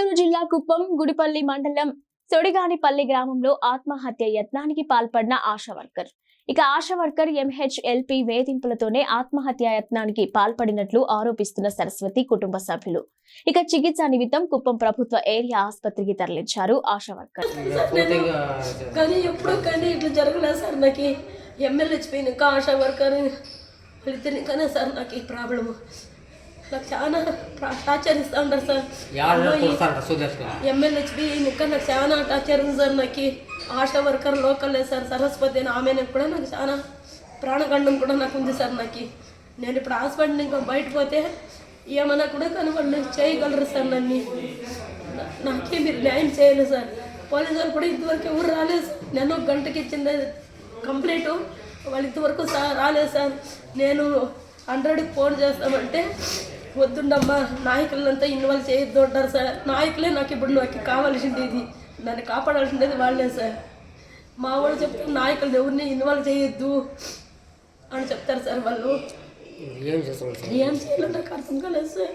చిత్తూరు జిల్లా కుప్పం గుడిపల్లి మండలం సొడిగానిపల్లి గ్రామంలో ఆత్మహత్య యత్నానికి పాల్పడిన ఆశా వర్కర్. ఇక ఆశా వర్కర్ ఎంహెచ్ఎల్పి వేధింపులతోనే ఆత్మహత్య యత్నానికి పాల్పడినట్లు ఆరోపిస్తున్న సరస్వతి కుటుంబ సభ్యులు. ఇక చికిత్స నిమిత్తం కుప్పం ప్రభుత్వ ఏరియా ఆసుపత్రికి తరలించారు ఆశా వర్కర్. కానీ ఎప్పుడు కానీ ఇట్లా జరగలేదు సార్ నాకు. ఎమ్మెల్యే ఆశా వర్కర్ కానీ సార్ నాకు ఈ ప్రాబ్లము. నాకు చాలా టార్చర్ ఇస్తా ఉంటారు సార్. యాడ కొడతారు సుదర్శన్ ఎమ్మెల్యే వచ్చిపోయినాక నాకు చాలా టార్చర్ ఉంది సార్ నాకు. ఆశా వర్కర్ లోకల్లే సార్. సరస్వతి అని ఆమెను కూడా నాకు చాలా ప్రాణగండం కూడా నాకు ఉంది సార్ నాకు. నేను ఇప్పుడు హాస్పిటల్ ఇంకా బయటకు పోతే ఏమన్నా కూడా కానీ వాళ్ళు చేయగలరు సార్ నన్ను. నాకే మీరు న్యాయం చేయాలి సార్. పోలీసు వాళ్ళు కూడా ఇంతవరకు ఎవరు రాలేదు నేను ఒక గంటకి ఇచ్చింది కంప్లీట్. వాళ్ళు ఇంతవరకు సార్ రాలేదు సార్. నేను హండ్రెడ్కి ఫోన్ చేస్తామంటే వద్దుండమ్మా నాయకులంతా ఇన్వాల్వ్ చేయొద్దు అంటారు సార్. నాయకులే నాకు ఇప్పుడు నాకు కావాల్సింది ఇది. నన్ను కాపాడాల్సిండేది వాళ్ళే సార్. మా వాళ్ళు చెప్తారు నాయకులు ఎవరిని ఇన్వాల్వ్ చేయొద్దు అని చెప్తారు సార్ వాళ్ళు. ఏం సార్? ఏం చేయాలో నాకు అర్థం కాలేదు సార్.